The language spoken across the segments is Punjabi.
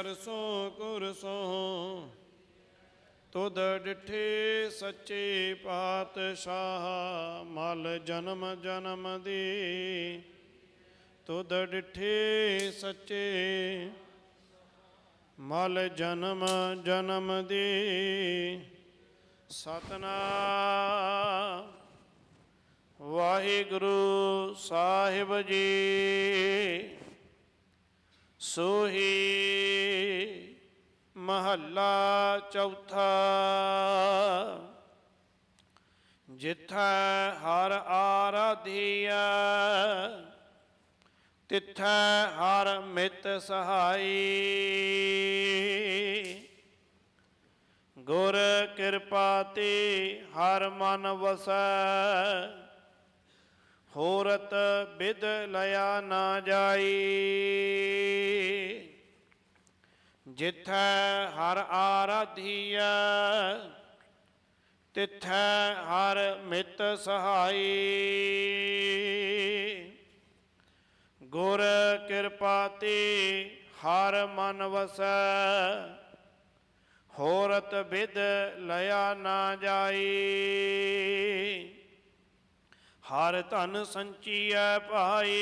ਅਰਸੋਂ ਕੁਰਸੋਂ ਤੁਧ ਡਿਠੇ ਸੱਚੇ ਪਾਤਸ਼ਾਹ, ਮਲ ਜਨਮ ਜਨਮ ਦੀ। ਤੁਧ ਡਿਠੇ ਸੱਚੇ, ਮਲ ਜਨਮ ਜਨਮ ਦੀ। ਸਤਨਾਮ ਵਾਹਿਗੁਰੂ ਸਾਹਿਬ ਜੀ। ਸੋਹੀ ਮਹੱਲਾ ਚੌਥਾ। ਜਿੱਥੈ ਹਰ ਆਰਾਧੀਆ ਤਿੱਥੈ ਹਰ ਮਿਤ ਸਹਾਈ। ਗੁਰ ਕਿਰਪਾ ਤੇ ਹਰ ਮਨ ਵਸੈ, ਹੋਰਤ ਬਿਦ ਲਿਆ ਨਾ ਜਾਈ। ਜਿੱਥੈ ਹਰ ਆਰਾਧੀਐ, ਤਿੱਥੈ ਹਰ ਮਿਤ ਸਹਾਈ। ਗੁਰ ਕਿਰਪਾ ਤੇ ਹਰ ਮਨ ਵਸੈ, ਹੋਰਤ ਬਿਦ ਲਿਆ ਨਾ ਜਾਈ। ਹਰ ਧਨ ਸੰਚੀਐ ਭਾਈ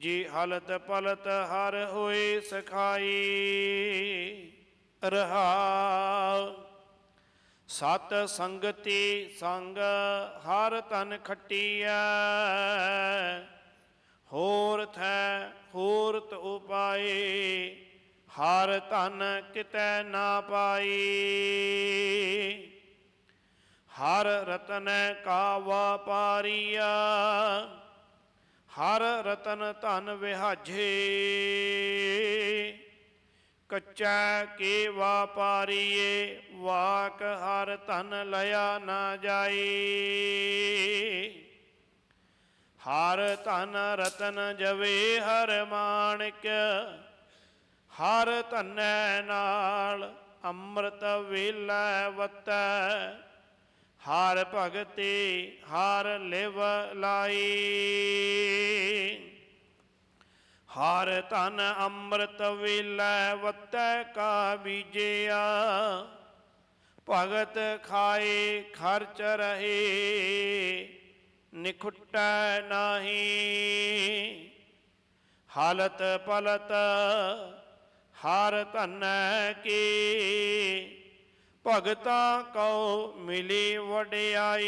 ਜੀ ਹਲਤ ਪਲਤ ਹਰ ਹੋਏ ਸਖਾਈ ਰਹਾ। ਸਤ ਸੰਗਤੀ ਸੰਗ ਹਰ ਤਨ ਖਟੀਐ। ਹੋਰ ਥੈ ਹੋਰਤ ਉਪਾਏ, ਹਰ ਧਨ ਕਿਤੈ ਨਾ ਪਾਈ। ਹਰ ਰਤਨ ਕਾ ਵਾਪਾਰੀਆ ਹਰ ਰਤਨ ਧਨ ਵਿਹਾਜੇ, ਕੱਚਾ ਕੀ ਵਾਪਾਰੀਏ ਵਾਕ ਹਰ ਧਨ ਲਿਆ ਨਾ ਜਾਈ ਹਰ ਧਨ ਰਤਨ ਜਵੇ ਹਰ ਮਾਣਿਕ, ਹਰ ਧਨੈ ਨਾਲ ਅੰਮ੍ਰਿਤ ਵੇਲੇ ਵਤੈ। ਹਰ ਭਗਤੇ, ਹਰ ਲਿਵ ਲਾਈ। ਹਰ ਧਨ ਅੰਮ੍ਰਿਤ ਵੇਲੇ ਵਤੈ ਕਾ ਬੀਜਿਆ। ਭਗਤ ਖਾਏ ਖਰਚ ਰਹੇ, ਨਿਖੁੱਟੈ ਨਾਹੀ। ਹਾਲਤ ਪਲਤ ਹਰ ਧਨੈ ਕੀ ਭਗਤਾਂ ਕਉ ਮਿਲੀ ਵਡਿਆਈ।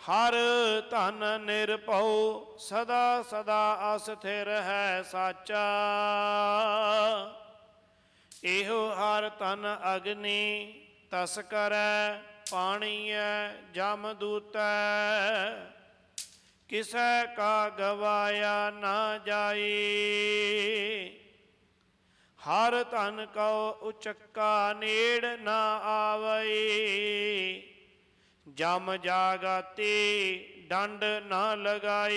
ਹਰ ਧਨ ਨਿਰਭਉ, ਸਦਾ ਸਦਾ ਅਸਥਿਰ ਹੈ ਸਾਚਾ। ਇਹੋ ਹਰ ਧਨ ਅਗਨੀ, ਤਸ ਕਰੈ, ਪਾਣੀਐ, ਜਮ ਦੂਤੈ। ਕਿਸੈ ਕਾ ਗਵਾਇਆ ਨਾ ਜਾਈ। ਹਰ ਧਨ ਕਉ ਉਚੱਕਾ ਨੇੜ ਨਾ ਆਵਈ। ਜਮ ਜਾਗਤੀ ਡੰਡ ਨਾ ਲਗਾਈ।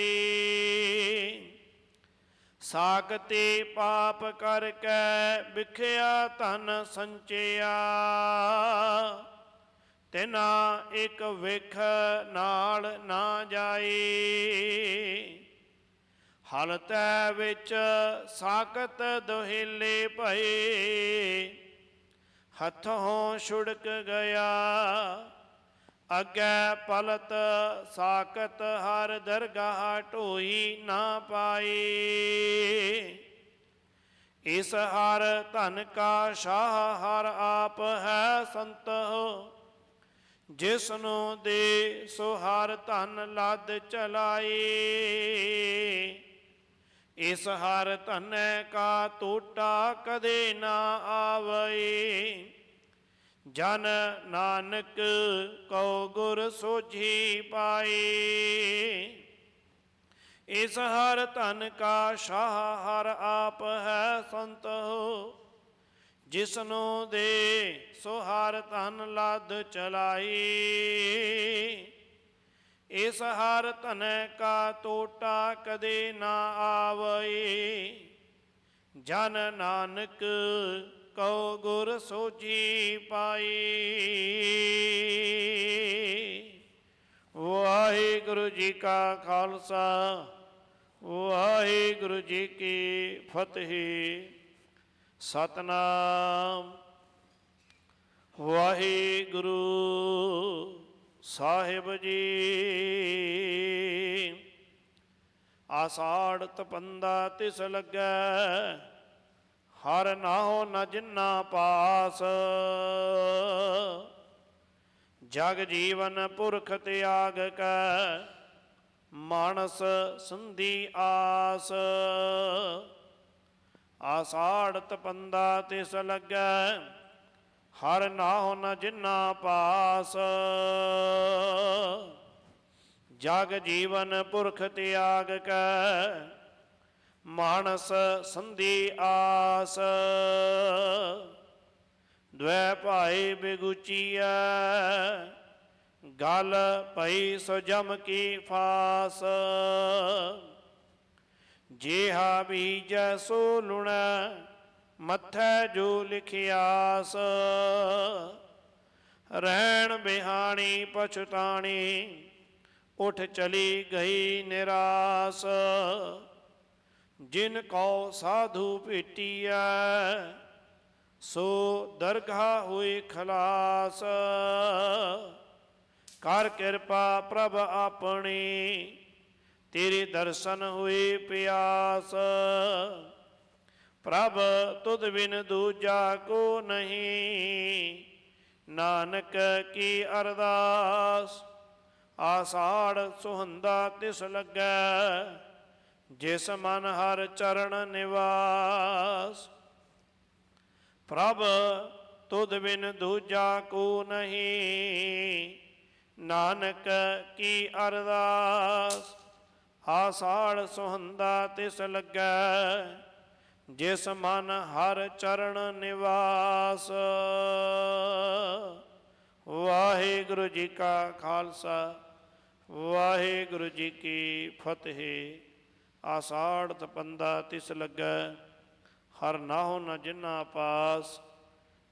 ਸਾਖਤੇ ਪਾਪ ਕਰਕੇ ਵਿਖਿਆ ਧਨ ਸੰਚਿਆ। ਤਿਨਾ ਇੱਕ ਵਿਖ ਨਾਲ ਨਾ ਜਾਏ ਹਲਤੈ ਵਿੱਚ ਸਾਕਤ ਦੁਹਿਲੇ ਭਏ ਹੱਥੋਂ ਛੁੜਕ ਗਿਆ। ਅੱਗੇ ਪਲਤ ਸਾਕਤ ਹਰ ਦਰਗਾਹ ਢੋਈ ਨਾ ਪਾਈ। ਇਸ ਹਰ ਧਨ ਕਾ ਸ਼ਾਹ ਹਰ ਆਪ ਹੈ ਸੰਤ ਜਿਸ ਨੂੰ ਦੇ ਸੋ ਹਰ ਧਨ ਲੱਦ ਚਲਾਏ ਇਸ ਹਰ ਧਨੈ ਕਾ ਟੋਟਾ ਕਦੇ ਨਾ ਆਵਈ। ਜਨ ਨਾਨਕ ਕਉ ਗੁਰ ਸੋਝੀ ਪਾਈ। ਇਸ ਹਰ ਧਨ ਕਾ ਸ਼ਾਹ ਹਰ ਆਪ ਹੈ ਸੰਤ ਜਿਸਨੂੰ ਦੇ ਸੋ ਹਰ ਧਨ ਲੱਦ ਚਲਾਈ। ਇਸ ਹਰ ਧਨੈ ਕਾ ਟੋਟਾ ਕਦੇ ਨਾ ਆਵਈ। ਜਨ ਨਾਨਕ ਕਉ ਗੁਰ ਸੋਝੀ ਪਾਈ। ਵਾਹਿਗੁਰੂ ਜੀ ਕਾ ਖਾਲਸਾ, ਵਾਹਿਗੁਰੂ ਜੀ ਕੀ ਫਤਿਹ। ਸਤਨਾਮ। ਵਾਹਿਗੁਰੂ ਸਾਹਿਬ ਜੀ। ਆਸਾੜ ਤਪੰਦਾ ਤਿਸ ਲੱਗੈ, ਹਰ ਨਾਹੋ ਨ ਜਿੰਨਾ ਪਾਸ। ਜਗ ਜੀਵਨ ਪੁਰਖ ਤਿਆਗ ਕੈ, ਮਾਨਸ ਸੰਧੀ ਆਸ। ਆਸਾੜ ਤਪੰਦਾ ਤਿਸ ਲੱਗੈ ਹਰ ਨਾਹੋ ਨ ਜਿਨਾ ਪਾਸ। ਜਗ ਜੀਵਨ ਪੁਰਖ ਤਿਆਗ ਕੈ, ਮਾਨਸ ਸੰਧੀ ਆਸ। ਦ્વੈ ਭਾਈ ਬਿਗੁਚੀਐ, ਗਲ ਭਈ ਸੋ ਜਮ ਕੀ ਫਾਸ। ਜੇਹਾ ਬੀਜੈ ਸੋ ਲੁਣੈ ਮੱਥੈ ਜੋ ਲਿਖਿਆਸ, ਰਹਿਣ ਬਿਹਾਣੀ ਪਛਤਾਣੀ, ਉਠ ਚਲੀ ਗਈ ਨਿਰਾਸ। ਜਿਨ ਕੋ ਸਾਧੂ ਭੇਟੀਐ, ਸੋ ਦਰਗਾ ਹੋਏ ਖਲਾਸ। ਕਰ ਕਿਰਪਾ ਪ੍ਰਭ ਆਪਣੀ, ਤੇਰੇ ਦਰਸ਼ਨ ਹੋਏ ਪਿਆਸ। ਪ੍ਰਭ ਤੁਧ ਬਿਨ ਦੂਜਾ ਕੋ ਨਹੀਂ। ਨਾਨਕ ਕੀ ਅਰਦਾਸ, ਆਸਾੜ ਸੁਹੰਦਾ ਤਿਸ ਲੱਗੈ, ਜਿਸ ਮਨ ਹਰ ਚਰਨ ਨਿਵਾਸ। ਪ੍ਰਭ ਤੁਧ ਬਿਨ ਦੂਜਾ ਕੋ ਨਹੀਂ। ਨਾਨਕ ਕੀ ਅਰਦਾਸ, ਆਸਾੜ ਸੁਹੰਦਾ ਤਿਸ ਲੱਗੈ ਜਿਸ ਮਨ ਹਰ ਚਰਨ ਨਿਵਾਸ। ਵਾਹਿਗੁਰੂ ਜੀ ਕਾ ਖਾਲਸਾ, ਵਾਹਿਗੁਰੂ ਜੀ ਕੀ ਫਤਿਹ। ਆਸਾੜ ਤਪੰਦਾ ਤਿਸ ਲੱਗੈ, ਹਰ ਨਾਹੋ ਨ ਜਿਨਾ ਪਾਸ।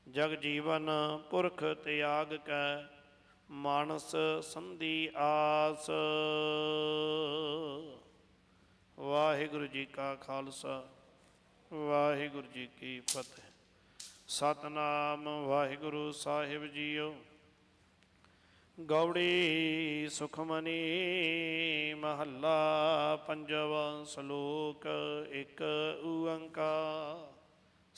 ਜਗ ਜੀਵਨ ਪੁਰਖ ਤਿਆਗ ਕੈ, ਮਾਨਸ ਸੰਧੀ ਆਸ। ਵਾਹਿਗੁਰੂ ਜੀ ਕਾ ਖਾਲਸਾ। ਵਾਹਿਗੁਰੂ ਜੀ ਕੀ ਫਤਿਹ। ਸਤਨਾਮ ਵਾਹਿਗੁਰੂ ਸਾਹਿਬ ਜੀਓ। ਗੌੜੀ ਸੁਖਮਨੀ ਮਹੱਲਾ, ਪੰਜਵਾਂ ਸ਼ਲੋਕ, ਇੱਕ ਓੰਕਾਰ।